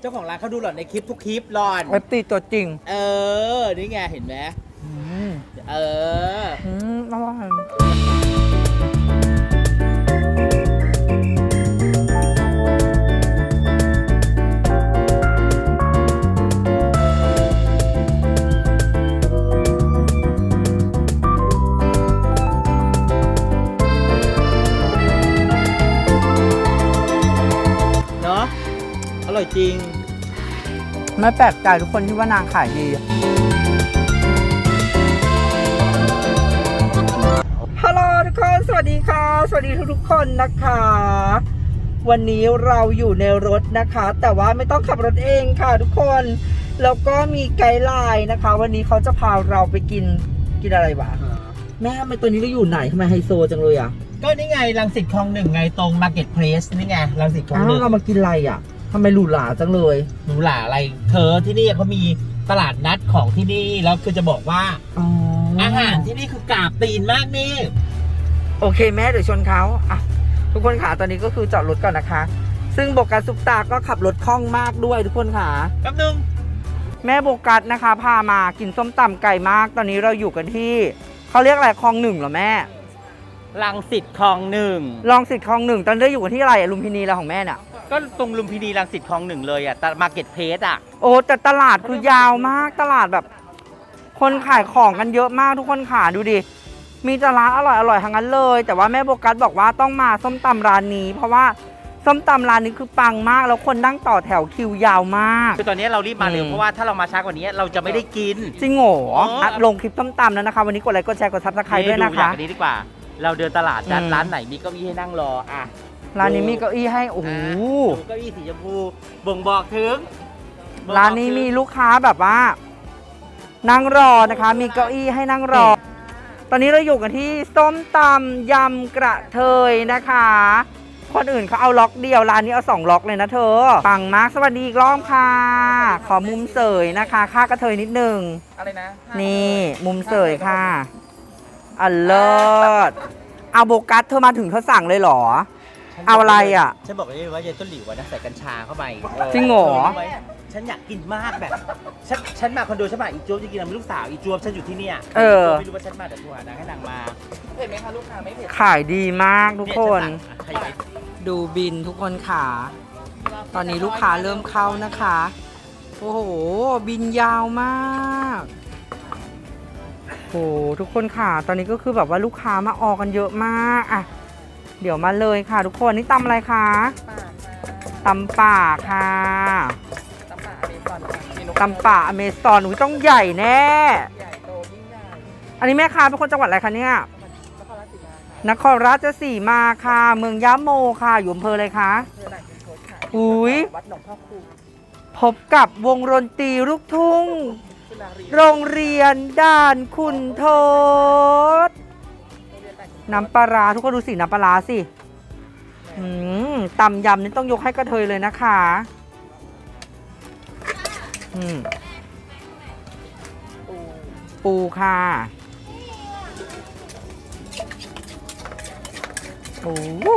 เจ้าของร้านเขาดูหล่อนในคลิปทุกคลิปหลอน เอฟตีตัวจริง เออ นี่ไงเห็นไหมอืมเออ อืมอร่อย ร่อยจริง ไม่แปลกใจทุกคนที่ว่านางขายดี ฮัลโหลทุกคน สวัสดีค่ะ สวัสดีทุกๆคนนะคะ วันนี้เราอยู่ในรถนะคะ แต่ว่าไม่ต้องขับรถเองค่ะทุกคน แล้วก็มีไกด์ไลน์นะคะ วันนี้เขาจะพาเราไปกินกินอะไรวะ แม่ทำไมตัวนี้เราอยู่ไหนทำไมไฮโซจังเลยอะก็นี่ไงรังสิตคลองหนึ่งไงตรงมาร์เก็ตเพลสนี่ไงรังสิตคลองอ้าหวนึ่งเรามากินอะไรอะ ทำไมหรูหราจังเลย หรูหราอะไร เธอที่นี่เขามีตลาดนัดของที่นี่แล้วคือจะบอกว่าอ๋อออาหารที่นี่คือกราบตีนมากนี่ โอเคแม่เดี๋ยวชนเขาอะทุกคนขาตอนนี้ก็คือจอดรถก่อนนะคะ ซึ่งโบกัสซุปตาก็ขับรถคล่องมากด้วยทุกคนขาแป๊บนึงแม่โบกัสนะคะ พามากินส้มตำไก่มาก ตอนนี้เราอยู่กันที่เขาเรียกอะไรคลองหนึ่งเหรอแม่รังสิตคลองหนึ่งลองสิทธิ์คลองหนึ่งตอนนี้เราอยู่กันที่อะไรอะลุมพินีแล้วของแม่เนี่ย ก็ตรงลุมพินีรังสิตคลองหนึ่งเลยอะมาร์เก็ตเพลสอะ โอ้แต่ตลาดคือยาวมากตลาดแบบ คนขายของกันเยอะมากทุกคนขาดูดิ มีแต่ร้านอร่อยอร่อยทั้งนั้นเลย แต่ว่าแม่โบกัสบอกว่าต้องมาส้มตำร้านนี้ เพราะว่าส้มตำร้านนี้คือปังมาก แล้วคนนั่งต่อแถวคิวยาวมาก คือตอนนี้เรารีบมาเร็วอืมเพราะว่าถ้าเรามาช้ากว่านี้เราจะไม่ได้กิน จริงเหรออ๋ออะลงคลิปส้มตำแล้วนะคะ วันนี้กดไลค์กดแชร์กดซับสไครต์ด้วยนะดูอย่างคะอันนี้ดีกว่า เราเดินตลาดนัดอืม ร้านไหนมีเก้าอี้ให้นั่งรออะ ร้านนี้มีเก้าอี้ให้โอ้โหดูเก้าอี้สีชมพูบ่งบอกถึงบ่งบอกร้านนี้มีถึงลูกค้าแบบว่า นั่งรอนะคะ มีเก้าอี้ให้นั่งรอ ตอนนี้เราอยู่กันที่ส้มตำยำกระเทยนะคะ คนอื่นเขาเอาล็อกเดียวร้านนี้เอาสองล็อกเลยนะเธอปังมากสวัสดีอีกรอบค่ะ ขอมุมเสยนะคะ ค่ากระเทยนิดนึง อะไรนะนี่ มุมเสยค่ะอันเลิศเอาโบกัสเธอมาถึงเธอสั่งเลยเหรอ เอาอะไรอะ ฉันบอกเลยว่ายายต้นหลิวอะนะใส่กัญชาเข้าไปจริงเหรอธไว้ฉันอยากกินมากแบบฉันฉันมาคอนโดฉันมาอีจวบจะกินกับลูกสาวอีจวบฉันอยู่ที่เนี่ยเออ ไม่รู้ว่าฉันมาแต่ตัวหานางให้นางมาเผ็ดไหมคะลูกค้าไม่เผ็ดขายดีมากทุกคน เยฉัสั่งอะใครไปดูบินทุกคนค่ะ ตอนนี้ลูกค้าเริ่มเข้านะคะ โอ้โห บินยาวมากโอ้โหทุกคนค่ะ ตอนนี้ก็คือแบบว่าลูกค้ามาออกกันเยอะมาก อะ เดี๋ยวมาเลยค่ะ ทุกคนนี่ตำอะไรคะปากค่ะตำป่าค่ะตำปากอเมซอนค่ะเมนูตำป่าอเมซอนอุ้ยต้องใหญ่แน่ ใหญ่โตยิ่งใหญ่อันนี้แม่ค้าเป็นคนจังหวัดอะไรคะเนี่ยนครราชสีมาค่ะนครราชสีมาค่ะ เมืองยะโมค่ะอยู่อำเภออะไรคะ เพื่อหลังคุณโคชค่ะอุ๊ย วัดหนองพ่อครูพบกับวงดนตรีลูกทุ่งสุนารีโรงเรียนด่านคุณโทษโรงเรีย นแต่งน้ำปลาร้าทุกคนดูสิน้ำปลาร้าสิอืมตำยำนี่ต้องยกให้กระเทยเลยนะคะอืมปูปูค่ะโอ้โห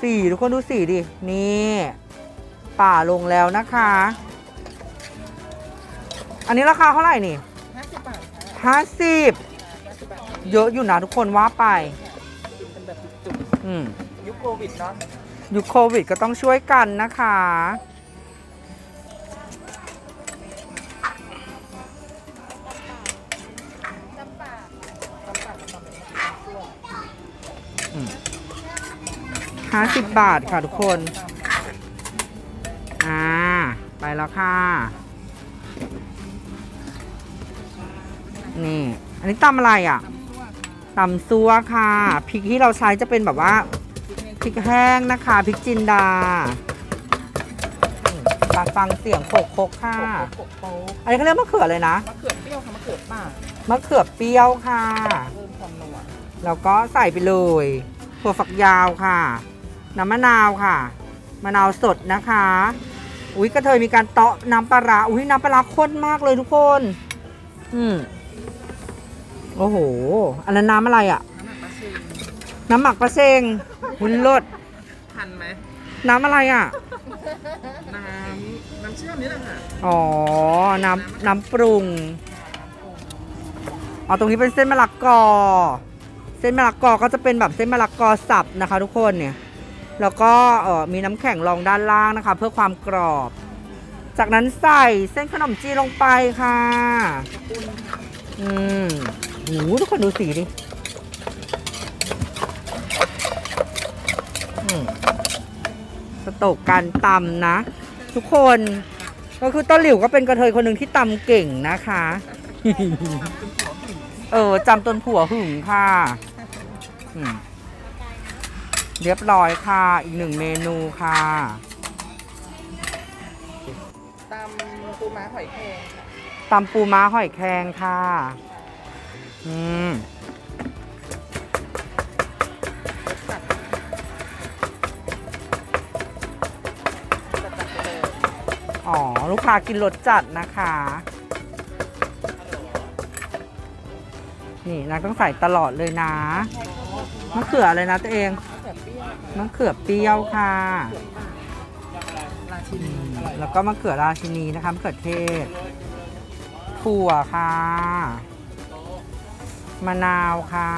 สีทุกคนดูสีดิ นี่ ป่าลงแล้วนะคะ อันนี้ราคาเท่าไหร่นี่50บาทค่ะห้าสิบ50บาท เยอะอยู่นะทุกคนว่าไป กินกันแบบจุกอืม ๆยุคโควิดเนาะยุคโควิดก็ต้องช่วยกันนะคะ ห้าสิบบาทค่ะทุกคน อ่า ไปแล้วค่ะ นี่ อันนี้ตำอะไรอะตำซัวค่ะพริกที่เราใช้จะเป็นแบบว่าพริกแห้งนะคะพริกจินดามาฟังเสียงโขกโคกค่ะอันนี้เขาเรียกมะเขือเลยนะมะเขือเปรี้ยวค่ะมะเขือป่ามะเขือเปรี้ยวค่ะเพิ่มความนัวแล้วก็ใส่ไปเลยถั่วฝักยาวค่ะ น้ำมะนาวค่ะ มะนาวสดนะคะ อุ้ยกระเทยมีการเตาะน้ำปลาอุ้ยน้ำปลาข้นมากเลยทุกคน อืม โอ้โห อันนั้นน้ำอะไรอะ่ะ น้ำหมักปลาซิงน้ำหมักปลาเซงหุนรสทันไหมน้ำอะไรอะ่ะน้ำเชื่อมนี่แหละค่ะอ๋อ น้ำน้ำปรุง อ๋อ ตรงนี้เป็นเส้นมะละกอ เส้นมะละกอก็จะเป็นแบบเส้นมะละกอสับนะคะ ทุกคนเนี่ย แล้วก็เออมีน้ำแข็งรองด้านล่างนะคะ เพื่อความกรอบ จากนั้นใส่เส้นขนมจีนลงไปค่ะ อืม โหทุกคนดูสีดิอืมสโตกการตำนะ ทุกคนก็คือต้นหลิวก็เป็นกระเทยคนหนึ่งที่ตำเก่งนะคะ เออจำตนผัวหึงค่ะอืมเรียบร้อยค่ะ อีกหนึ่งเมนูค่ะตำปูม้าหอยแครงค่ะตำปูม้าหอยแครงค่ะ อืมอ๋อ ลูกค้ากินรสจัดนะคะ นี่นะต้องใส่ตลอดเลยนะมะเขืออะไรนะตัวเองมะเขือเปรี้ยวค่ะแล้วก็มะเขือราชินีนะคะมะเขือเทศถั่วค่ะ มะนาวค่ะ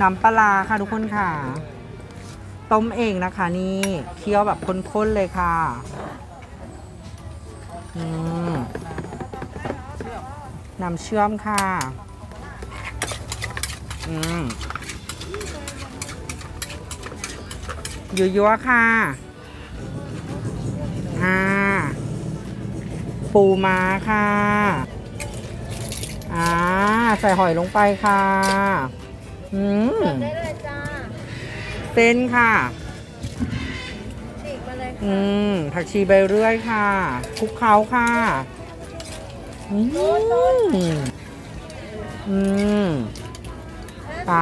น้ำปลาค่ะทุกคนค่ะ ต้มเองนะคะนี่เคี่ยวแบบข้นๆเลยค่ะอืน้ำเชื่อมค่ะ อืมยั่วๆค่ะ อ่า ปูม้าค่ะอ่าใส่หอยลงไปค่ะ อืมได้เลยจ้าเส้นค่ะฉีกมาเลยอืมผักชีใบเรื่อยค่ะคลุกเคล้าค่ะอืมอืมไป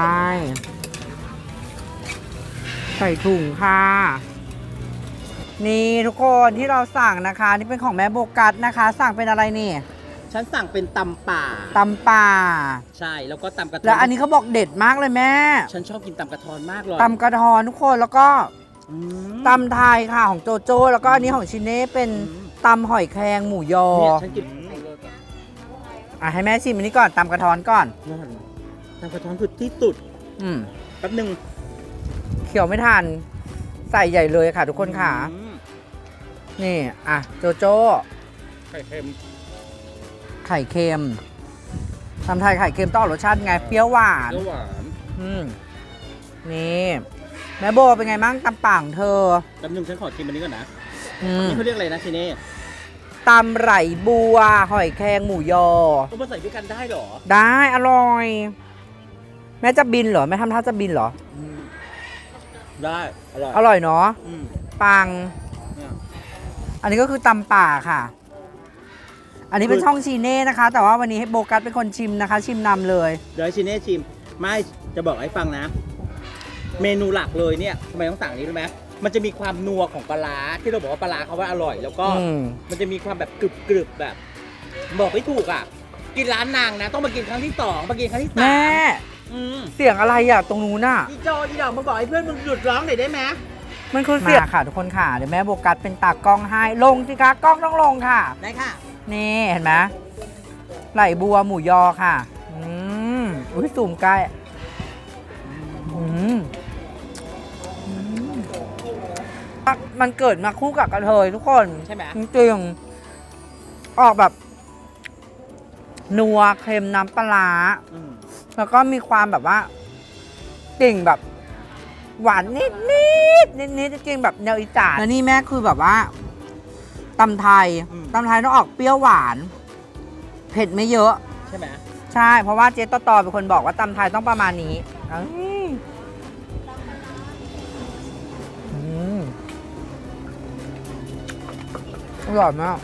ใส่ถุงค่ะ นี่ทุกคนที่เราสั่งนะคะ นี่เป็นของแม่โบกัสนะคะ สั่งเป็นอะไรนี่ฉันสั่งเป็นตำป่าตำป่า ใช่แล้วก็ตำกระทอนแล้วอันนี้เขาบอกเด็ดมากเลยแม่ฉันชอบกินตำกระทอนมากเลยตำกระทอนทุกคนแล้วก็อืมตำไทยค่ะของโจโจ้แล้วก็อันนี้ของชิเน่เป็นอืมตำหอยแครงหมูยอเนี่ยฉันกินอะให้แม่ชิมอันนี้ก่อนตำกระทอนก่อนนั่นตำกระทอนคือที่สุดอืมแป๊บหนึงเขียวไม่ทันใส่ใหญ่เลยค่ะ ทุกคนค่ะ อืม นี่ อะ โจโจ้ไข่เค็มไข่เค็มตำไทยไข่เค็มต้องออกรสชาติไง เปรี้ยวหวาน เปรี้ยวหวานอืมนี่ แม่โบเป็นไงบ้างตำป่างเธอแป๊บหนึงฉันขอชิมอันนี้ก่อนนะอืมนี่เขาเรียกอะไรนะทีนี้ตำไหลบัว หอยแครงหมูยอเอามาใส่ด้วยกันได้เหรอได้อร่อย แม่จะบินเหรอ แม่ทำท่าจะบินเหรอ อืมได้ อร่อยอร่อยเนาะอืมปังเนี่ย อันนี้ก็คือตำป่าค่ะ อันนี้เป็นช่องชีเน่นะคะ แต่ว่าวันนี้ให้โบกัสเป็นคนชิมนะคะ ชิมนำเลย เดี๋ยวให้ชิเน่ชิม ไม่จะบอกให้ฟังนะ เมนูหลักเลยเนี่ยทำไมต้องสั่งอันนี้รู้ไหมมันจะมีความนัวของปลาร้าที่เราบอกว่าปลาร้าเขาว่าอร่อย แล้วก็อืม มันจะมีความแบบกรึบกรึบๆแบบ บอกไม่ถูกอะ กินร้านนางนะ ต้องมากินครั้งที่สองมากินครั้งที่สามแม่อืมเสียงอะไรอะตรงนู้นน่ะอีโจอีดอกมึงบอกให้เพื่อนมึงหยุดร้องหน่อยได้ไหม มันคือเสียงค่ะทุกคนค่ะ เดี๋ยวแม่โบกัสเป็นตากล้องให้ ลงสิคะกล้องต้องลงค่ะ ได้ค่ะ นี่เห็นไหมไหลบัวหมูยอค่ะ อืมอุ้ยสูมใกล้อืมอืมมันเกิดมาคู่กับกระเทยทุกคน ใช่ไหมจริงๆออกแบบ นัวเค็มน้ำปลาร้าอืมแล้วก็มีความแบบว่าติ่งแบบ หวานนิ ดนิดนิดนิดๆจริงๆแบบแนวอีสาน แล้วนี่แม่คือแบบว่าตำไทยตำไทยต้องออกเปรี้ยวหวาน เผ็ดไม่เยอะ ใช่ไหมใช่ เพราะว่าเจ๊ต่อตอเป็นคนบอกว่าตำไทยต้องประมาณนี้เอ้ยอืมอร่อยมาก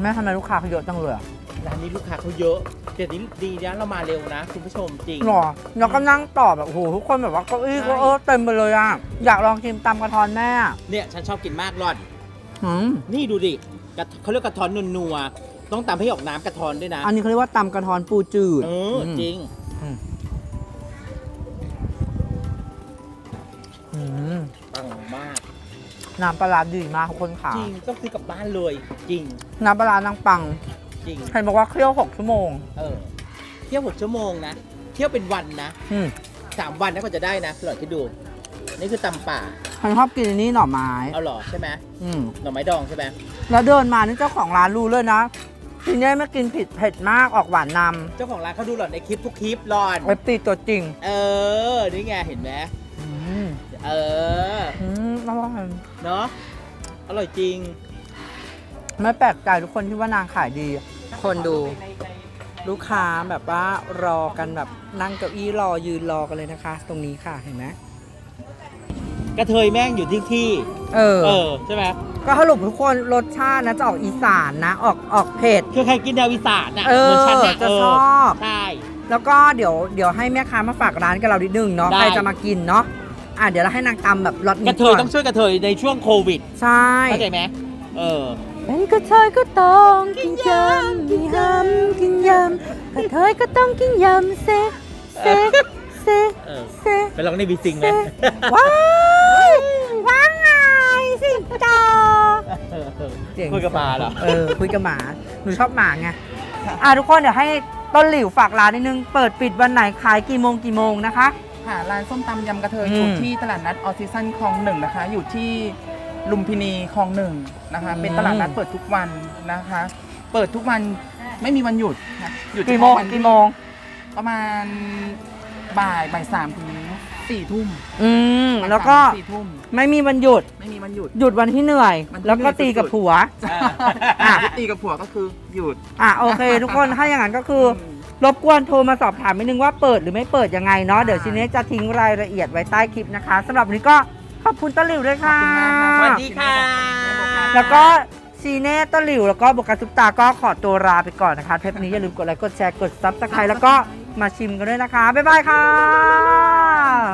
แม่ทำไมลูกค้าเขาเยอะจังเลยอะ ร้านนี้ลูกค้าเขาเยอะเดี๋ยวนี้ดีนะเรามาเร็วนะ คุณผู้ชมจริง หรอแล้วก็นั่งต่อแบบโอ้โหทุกคนแบบว่าเก้าอี้ใช่ ก็เออเต็มไปเลยอะ อยากลองชิมตำกระทอนแม่อะเนี่ยฉันชอบกินมากร่อน อืมนี่นี่ดูดิกระเขาเรียกกระท้อนนัวๆต้องตำให้ออกน้ำกระท้อนด้วยนะอันนี้เขาเรียกว่าตำกระทอนปูจืดเออจริงนอืมปังมาก น้ำปลาร้าดีมากทุกคนค่ะ จริงต้องซื้อกลับบ้านเลย จริง น้ำปลาร้านางปัง จริง เห็นบอกว่าเคี่ยวหกชั่วโมง เออ เที่ยวหกชั่วโมงนะ เที่ยวเป็นวันนะอืมสามวันนะก็จะได้นะหลอดที่ดู นี่คือตำป่า ฉันชอบกินอันนี้หน่อไม้ เอาหรอใช่ไหมอืมหน่อไม้ดองใช่ไหมแล้วเดินมานี่เจ้าของร้านรู้เลยนะทีนี้ไม่กินผิดเผ็ดมากออกหวานนเจ้าของร้านเขาดูหลอดในคลิปทุกคลิปหลอนำเอฟตีตัวจริง เออ นี่ไงเห็นไหมอืมเออ อืมอร่อยเนาะอร่อยจริง ไม่แปลกใจทุกคนที่ว่านางขายดี คนดูลูกค้าแบบว่ารอกันแบบนั่งเก้าอี้รอยืนรอกันเลยนะคะ ตรงนี้ค่ะเห็นไหมกระเทยแม่งอยู่ที่ที่ เออ เออ ใช่ไหมก็สรุปทุกคนรสชาตินะจะออกอีสานนะ ออกออกเผ็ดคือใครกินแนวอีสานอะเออหมืนฉันน่จะเชอบใช่แล้วก็เดี๋ยวเดี๋ยวให้แม่ค้ามาฝากร้านกับเราดิดนึงเนาะได้ใครจะมากินเนาะอะเดี๋ยวเราให้นางตำแบบรสกนี้ระเทยก่อนต้องช่วยกระเทยในช่วงโควิด ใช่เข้าใจไหมเออเป็นกระเทยก็ต้องกินยำกินยำกินยำกระเทยก็ต้องกินยำเซเซเซเออเซไปลองในบีซิงไหมว้ายว้ายสิงโตคุยกับปลาเหรอเออคุยกับหมาหนูชอบหมาไงอะทุกคนเดี๋ยวให้ต้นหลิวฝากร้านนิดนึง เปิดปิดวันไหนขายกี่โมงกี่โมงนะคะค่ะร้านส้มตำยำกระเทยอืมอยู่ที่ตลาดนัดออซิซันคลองหนึ่งนะคะ อยู่ที่ ลุมพินีคลองหนึ่งนะคะ เป็นตลาดนัดเปิดทุกวันนะคะ เปิดทุกวันไม่มีวันหยุดค่ะหยุดเฉกี่โมพาะงวันกี่โมง ประมาณบ่ายบ่ายสามถึงสี่ทุ่มอืมบ่ายแล้วก็สามถึงสี่ทุ่มไม่มีวันหยุด ไม่มีวันหยุด หยุดวันที่เหนื่อย วันที่แล้วก็เหนื่อยตีกับสุดๆ ผัว อะ ตีกับผัวก็คือหยุด อะโอเค ทุกคนถ้าอย่างนั้นก็คือมรบกวนโทรมาสอบถามนิดนึงว่าเปิดหรือไม่เปิดยังไงเนาะค่ะเดี๋ยวชินเนจะทิ้งรายละเอียดไว้ใต้คลิปนะคะสำหรับวันนี้ก็ ขอบคุณต้นหลิวด้วยค่ะสวัสดีค่ะ แล้วก็ซีเน่ต้นหลิวแล้วก็บุกกาซุปตาก็ขอตัวลาไปก่อนนะคะเทปนี้อย่าลืมกดไลค์กดแชร์กดซับสไครต์แล้วก็มาชิมกันด้วยนะคะ บ๊ายบายค่ะ